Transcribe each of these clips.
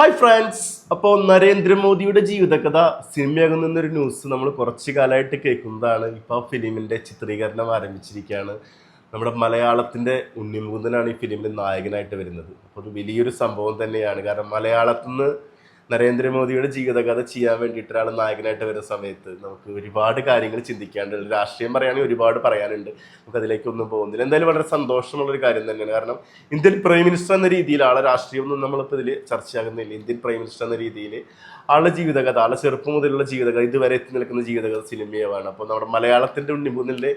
Hi friends അപ്പോൾ നരേന്ദ്രമോദിയുടെ ജീവിതകഥ സിനിമയാകുന്ന ഒരു ന്യൂസ് നമ്മൾ കുറച്ച് കാലമായിട്ട് കേൾക്കുന്നതാണ്. ഇപ്പോൾ ആ ഫിലിമിന്റെ ചിത്രീകരണം ആരംഭിച്ചിരിക്കുകയാണ്. നമ്മുടെ മലയാളത്തിന്റെ ഉണ്ണിമുകുന്ദനാണ് ഈ ഫിലിമിൽ നായകനായിട്ട് വരുന്നത്. അപ്പോൾ അത് വലിയൊരു സംഭവം തന്നെയാണ്. കാരണം മലയാളത്തിൽ നിന്ന് നരേന്ദ്രമോദിയുടെ ജീവിതകഥ ചെയ്യാൻ വേണ്ടിയിട്ട് ഒരാൾ നായകനായിട്ട് വരുന്ന സമയത്ത് നമുക്ക് ഒരുപാട് കാര്യങ്ങൾ ചിന്തിക്കാനുണ്ട്. രാഷ്ട്രീയം പറയുകയാണെങ്കിൽ ഒരുപാട് പറയാനുണ്ട്. നമുക്ക് അതിലേക്കൊന്നും പോകുന്നില്ല. എന്തായാലും വളരെ സന്തോഷമുള്ള ഒരു കാര്യം തന്നെയാണ്. കാരണം ഇന്ത്യൻ പ്രൈം മിനിസ്റ്റർ എന്ന രീതിയിൽ ആളെ രാഷ്ട്രീയമൊന്നും നമ്മളിപ്പോൾ ഇതിൽ ചർച്ചയാകുന്നില്ല. ഇന്ത്യൻ പ്രൈം മിനിസ്റ്റർ എന്ന രീതിയിൽ ആളുടെ ജീവിതകഥ ആളെ ചെറുപ്പം മുതലുള്ള ജീവിതകഥ ഇതുവരെ എത്തി നിൽക്കുന്ന ജീവിതകഥ സിനിമയാണ്. അപ്പോൾ നമ്മുടെ മലയാളത്തിന്റെ ഉണ്ണിമൂന്നിന്റെ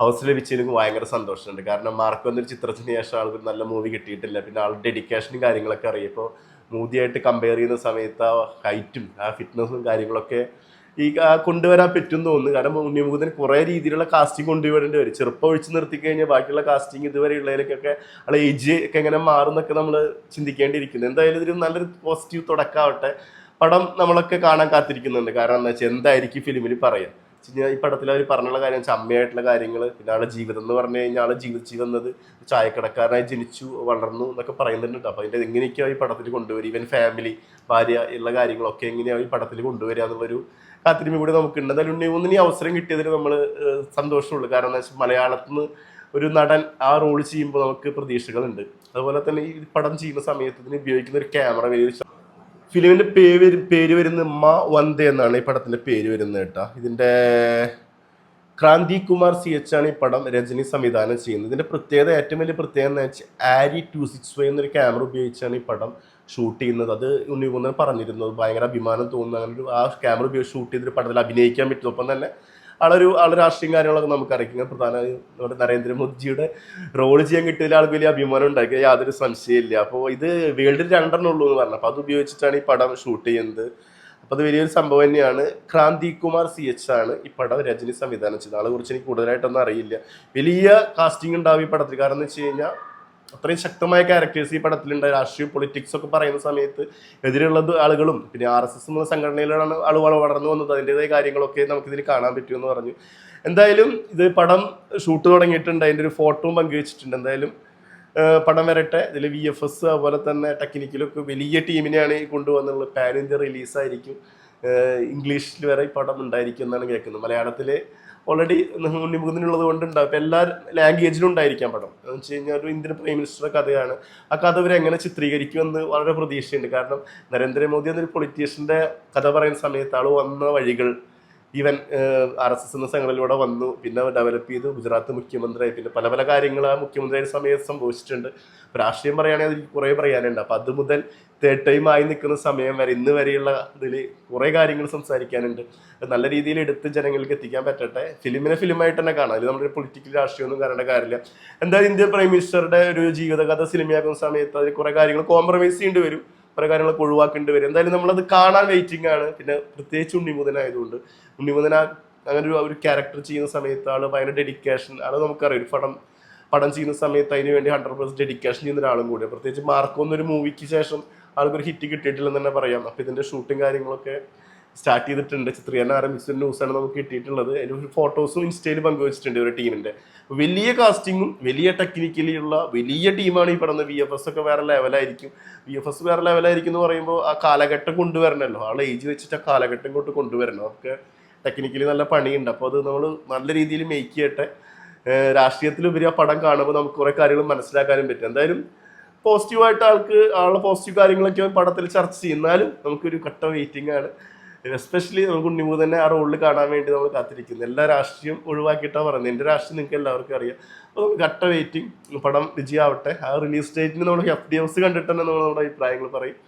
അവസരം ലഭിച്ചതിലും ഭയങ്കര സന്തോഷമുണ്ട്. കാരണം മാർക്ക് വന്നൊരു ചിത്രത്തിന് ശേഷം ആൾക്ക് നല്ല മൂവി കിട്ടിയിട്ടില്ല. പിന്നെ ആളുടെ ഡെഡിക്കേഷനും കാര്യങ്ങളൊക്കെ അറിയാം. ഇപ്പോൾ മോദിയായിട്ട് കമ്പയർ ചെയ്യുന്ന സമയത്ത് ആ ഹൈറ്റും ആ ഫിറ്റ്നസും കാര്യങ്ങളൊക്കെ ഈ ആ കൊണ്ടുവരാൻ പറ്റും തോന്നുന്നു. കാരണം ഉണ്ണിമുഖത്തിന് കുറേ രീതിയിലുള്ള കാസ്റ്റിംഗ് കൊണ്ടുവരേണ്ടി വരും. ചെറുപ്പം ഒഴിച്ച് നിർത്തി കഴിഞ്ഞാൽ ബാക്കിയുള്ള കാസ്റ്റിംഗ് ഇതുവരെ ഉള്ളതിലേക്കൊക്കെ ആളെ ഏജ് ഒക്കെ എങ്ങനെ മാറുന്നൊക്കെ നമ്മൾ ചിന്തിക്കേണ്ടിയിരിക്കുന്നു. എന്തായാലും ഇതൊരു നല്ലൊരു പോസിറ്റീവ് തുടക്കമാവട്ടെ. പടം നമ്മളൊക്കെ കാണാൻ കാത്തിരിക്കുന്നുണ്ട്. കാരണം എന്താ വെച്ചാൽ എന്തായിരിക്കും ഫിലിമിൽ പറയാം വെച്ചാൽ ഈ പടത്തിൽ അവർ പറഞ്ഞുള്ള കാര്യം വെച്ചാൽ അമ്മയായിട്ടുള്ള കാര്യങ്ങൾ പിന്നെ ആളുടെ ജീവിതം എന്ന് പറഞ്ഞു കഴിഞ്ഞാൽ ആൾ ജീവിച്ചു വന്നത് ചായക്കടക്കാരനായി ജനിച്ചു വളർന്നു എന്നൊക്കെ പറയുന്നുണ്ട്. അപ്പോൾ അതിന്റെ എങ്ങനെയൊക്കെയാണ് ഈ പടത്തിൽ കൊണ്ടുവരിക ഇവൻ ഫാമിലി ഭാര്യ ഉള്ള കാര്യങ്ങളൊക്കെ എങ്ങനെയാണ് ഈ പടത്തിൽ കൊണ്ടുവരിക എന്നുള്ളൊരു കാത്തിരിമ കൂടി നമുക്കുണ്ട് എന്തായാലും ഉണ്ണി ഈ അവസരം കിട്ടിയതിൽ നമ്മൾ സന്തോഷമുള്ളൂ. കാരണം എന്താ വെച്ചാൽ മലയാളത്തിൽ നിന്ന് ഒരു നടൻ ആ റോൾ ചെയ്യുമ്പോൾ നമുക്ക് പ്രതീക്ഷകളുണ്ട്. അതുപോലെ തന്നെ ഈ പടം ചെയ്യുന്ന സമയത്ത് ഇതിന് ഉപയോഗിക്കുന്ന ഒരു ക്യാമറ വലിയൊരു ഫിലിമിന്റെ പേര് പേര് വരുന്നത് മ വന്ദേ എന്നാണ് ഈ പടത്തിന്റെ പേര് വരുന്നത് കേട്ടോ. ഇതിന്റെ ക്രാന്തി കുമാർ സി എച്ച് ആണ് ഈ പടം രജനി സംവിധാനം ചെയ്യുന്നത്. ഇതിന്റെ പ്രത്യേകത ഏറ്റവും വലിയ പ്രത്യേകത എന്ന് വെച്ചാൽ ആരി ടു സിക്സ് ഫൈവ് എന്നൊരു ക്യാമറ ഉപയോഗിച്ചാണ് ഈ പടം ഷൂട്ട് ചെയ്യുന്നത്. അത് ഉണ്ണികുന്നൻ പറഞ്ഞിരുന്നത് ഭയങ്കര അഭിമാനം തോന്നുന്ന. അങ്ങനെ ഒരു ആ ക്യാമറ ഉപയോഗിച്ച് ഷൂട്ട് ചെയ്തൊരു പടത്തിൽ അഭിനയിക്കാൻ പറ്റും. ഒപ്പം തന്നെ ആളൊരു ആളെ രാഷ്ട്രീയം കാര്യങ്ങളൊക്കെ നമുക്ക് അറിയിക്കുന്നത് പ്രധാനമായും നമ്മുടെ നരേന്ദ്രമോദിജിയുടെ റോൾ ചെയ്യാൻ കിട്ടിയതിൽ ആൾ വലിയ അഭിമാനം ഉണ്ടാക്കിയ യാതൊരു സംശയമില്ല അപ്പോൾ ഇത് വേൾഡിൽ രണ്ടെണ്ണം ഉള്ളൂ എന്ന് പറഞ്ഞു. അപ്പോൾ അത് ഉപയോഗിച്ചിട്ടാണ് ഈ പടം ഷൂട്ട് ചെയ്യുന്നത്. അപ്പോൾ അത് വലിയൊരു സംഭവം തന്നെയാണ്. ക്രാന്തി കുമാർ സി എച്ച് ആണ് ഈ പടം രജനി സംവിധാനം ചെയ്തത്. ആളെ കുറിച്ച് എനിക്ക് കൂടുതലായിട്ടൊന്നും അറിയില്ല. വലിയ കാസ്റ്റിംഗ് ഉണ്ടാവും ഈ പടത്തിൽ. കാരണം എന്ന് വെച്ച് കഴിഞ്ഞാൽ അത്രയും ശക്തമായ ക്യാരക്ടേഴ്സ് ഈ പടത്തിലുണ്ട്. രാഷ്ട്രീയ പൊളിറ്റിക്സ് ഒക്കെ പറയുന്ന സമയത്ത് എതിരെയുള്ള ആളുകളും പിന്നെ ആർ എസ് എസ് എന്ന സംഘടനയിലാണ് ആൾ വളർന്നു വന്നത്. അതിന്റെതായ കാര്യങ്ങളൊക്കെ നമുക്കിതിൽ കാണാൻ പറ്റുമെന്ന് പറഞ്ഞു. എന്തായാലും ഇത് പടം ഷൂട്ട് തുടങ്ങിയിട്ടുണ്ട്. അതിന്റെ ഒരു ഫോട്ടോയും പങ്കുവച്ചിട്ടുണ്ട്. എന്തായാലും പടം വരട്ടെ. ഇതിൽ വി എഫ് എസ് അതുപോലെ തന്നെ ടെക്നിക്കലൊക്കെ വലിയ ടീമിനെയാണ് കൊണ്ടുവന്നുള്ളത്. പാൻ ഇന്ത്യ റിലീസായിരിക്കും ഇംഗ്ലീഷിൽ വരെ ഈ പടം ഉണ്ടായിരിക്കും എന്നാണ് കേൾക്കുന്നത്. മലയാളത്തിൽ ഓൾറെഡി ഉണ്ണിമുഖത്തിനുള്ളത് കൊണ്ട് ഉണ്ടാവും എല്ലാ ലാംഗ്വേജിലും ഉണ്ടായിരിക്കാം പടം. എന്ന് വെച്ച് കഴിഞ്ഞാൽ ഒരു ഇന്ത്യൻ പ്രൈം മിനിസ്റ്ററുടെ കഥയാണ്. ആ കഥ അവർ എങ്ങനെ ചിത്രീകരിക്കുമെന്ന് വളരെ പ്രതീക്ഷയുണ്ട്. കാരണം നരേന്ദ്രമോദി എന്നൊരു പൊളിറ്റീഷ്യന്റെ കഥ പറയുന്ന സമയത്ത് ആൾ വന്ന വഴികൾ ഈവൻ ആർ എസ് എസ് എന്ന സംഘടനയിലൂടെ വന്നു. പിന്നെ ഡെവലപ്പ് ചെയ്തു. ഗുജറാത്ത് മുഖ്യമന്ത്രിയായി. പിന്നെ പല പല കാര്യങ്ങൾ ആ മുഖ്യമന്ത്രിയുടെ സമയത്ത് സംഭവിച്ചിട്ടുണ്ട്. രാഷ്ട്രീയം പറയുകയാണെങ്കിൽ അതിൽ കുറേ പറയാനുണ്ട്. അപ്പം അത് മുതൽ തേർഡ് ടൈം ആയി നിൽക്കുന്ന സമയം വരെ ഇന്ന് വരെയുള്ള ഇതിൽ കുറേ കാര്യങ്ങൾ സംസാരിക്കാനുണ്ട്. നല്ല രീതിയിൽ എടുത്ത് ജനങ്ങൾക്ക് എത്തിക്കാൻ പറ്റട്ടെ. ഫിലിമിനെ ഫിലിമായിട്ട് തന്നെ കാണാം. അതിൽ നമ്മുടെ പൊളിറ്റിക്കൽ രാഷ്ട്രീയമൊന്നും കാണേണ്ട കാര്യമില്ല. എന്തായാലും ഇന്ത്യൻ പ്രൈം മിനിസ്റ്ററുടെ ഒരു ജീവിതകഥ സിനിമയാക്കുന്ന സമയത്ത് അതിൽ കുറേ കാര്യങ്ങൾ കോംപ്രമൈസ് ചെയ്യേണ്ടി വരും. കുറേ കാര്യങ്ങളൊക്കെ ഒഴിവാക്കേണ്ടി വരും. എന്തായാലും നമ്മളത് കാണാൻ വെയിറ്റിംഗ് ആണ്. പിന്നെ പ്രത്യേകിച്ച് ഉണ്ണിമുതനായതുകൊണ്ട്. ഉണ്ണിമുതന അങ്ങനെ ഒരു ഒരു ക്യാരക്ടർ ചെയ്യുന്ന സമയത്ത് ആൾ ഭയങ്കര ഡെഡിക്കേഷൻ അത് നമുക്കറിയാം. ഒരു പടം പടം ചെയ്യുന്ന സമയത്ത് അതിന് വേണ്ടി ഹൺഡ്രഡ് പെർസെന്റ് ഡെഡിക്കേഷൻ ചെയ്യുന്ന ഒരാളും കൂടി. പ്രത്യേകിച്ച് മാർക്കോ ഒരു മൂവിക്ക് ശേഷം ആൾക്കൊരു ഹിറ്റ് കിട്ടിയിട്ടില്ലെന്ന് തന്നെ പറയാം. അപ്പൊ ഇതിന്റെ ഷൂട്ടും കാര്യങ്ങളൊക്കെ സ്റ്റാർട്ട് ചെയ്തിട്ടുണ്ട്. ചിത്രീകരണം ന്യൂസ് ന്യൂസാണ് നമുക്ക് കിട്ടിയിട്ടുള്ളത്. അതിന്റെ ഫോട്ടോസും ഇൻസ്റ്റയിൽ പങ്കുവച്ചിട്ടുണ്ട് ഒരു ടീമിന്റെ വലിയ കാസ്റ്റിങ്ങും വലിയ ടെക്നിക്കലിയുള്ള വലിയ ടീമാണ് ഈ പറയുന്നത്. വി എഫ് എസ് ഒക്കെ വേറെ ലെവലായിരിക്കും വി എഫ് എസ് വേറെ ലെവലായിരിക്കും എന്ന് പറയുമ്പോൾ ആ കാലഘട്ടം കൊണ്ടുവരണമല്ലോ ആൾ ഏജ് വെച്ചിട്ട് ആ കാലഘട്ടം കൊണ്ട് കൊണ്ടുവരണം. അതൊക്കെ ടെക്നിക്കലി നല്ല പണിയുണ്ട്. അപ്പോൾ അത് നമ്മൾ നല്ല രീതിയിൽ മേക്ക് ചെയ്യട്ടെ. രാഷ്ട്രീയത്തിലുപരി ആ പടം കാണുമ്പോൾ നമുക്ക് കുറേ കാര്യങ്ങൾ മനസ്സിലാക്കാനും പറ്റും. എന്തായാലും പോസിറ്റീവായിട്ട് ആൾക്ക് ആളുടെ പോസിറ്റീവ് കാര്യങ്ങളൊക്കെ പടത്തിൽ ചർച്ച ചെയ്യുന്നാലും നമുക്കൊരു കട്ട വെയിറ്റിംഗ് ആണ്. എസ്പെഷ്യലി നമുക്ക് ഉണ്ണിമൂ തന്നെ ആ റോളിൽ കാണാൻ വേണ്ടി നമ്മൾ കാത്തിരിക്കുന്നു. എല്ലാ രാഷ്ട്രീയം ഒഴിവാക്കിയിട്ടാണ് പറയുന്നത്. എന്റെ രാഷ്ട്രീയം നിങ്ങൾക്ക് എല്ലാവർക്കും അറിയാം. അപ്പോൾ നമുക്ക് കട്ട വെയിറ്റിംഗ് പടം വിജയമാവട്ടെ. ആ റിലീസ് ഡേറ്റിന് നമ്മൾ എഫ് ഡി എഫ്സ് കണ്ടിട്ട് തന്നെ നമ്മൾ നമ്മുടെ അഭിപ്രായങ്ങൾ പറയും.